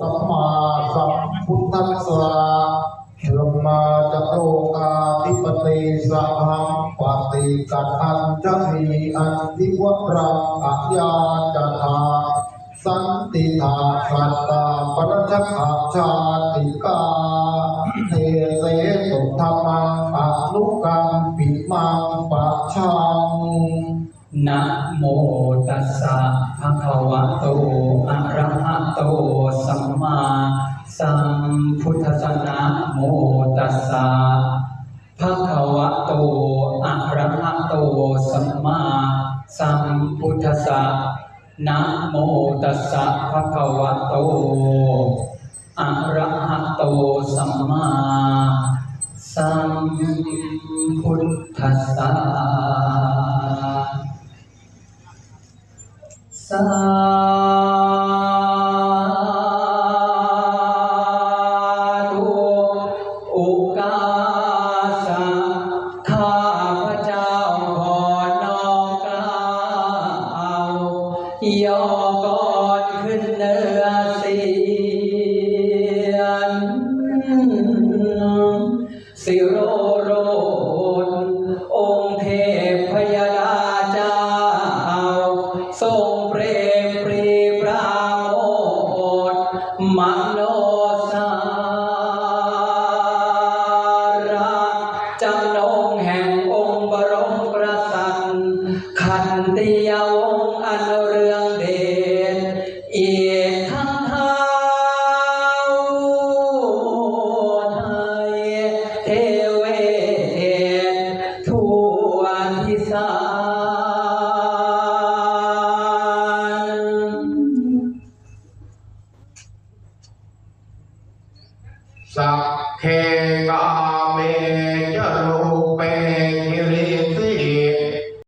สัมมาสัมพุทธัสสะธรรมาจะโลกาธิปติสัพพังปฏิกัตอัญจะมีอันทิวรังอัญญาจะทาสันติทาสัตตาปรัชขะชาติกาเทเสตุธรรมังอนุกัมปิมังปัจชังนะโมตัสสะภะคะวะโตอะ ทสนะโมตัสสะภะคะวะโตอะระหะโตสัมมาสัมพุทธัสสะนะโมตัสสะภะคะวะโตอะระหะโตสัมมาสัมพุทธัสสะสา ยอกก่อนขึ้นเนื้อเสียงสิโรโรดองค์เทพพยดาเจ้า ทรงเปรมปรีปราโมทมโนสารจำนงแห่งองค์บรมกษัตริย์ขันติยวงศ์อันเรื เทเวศทั่วทิศานสัพเพกา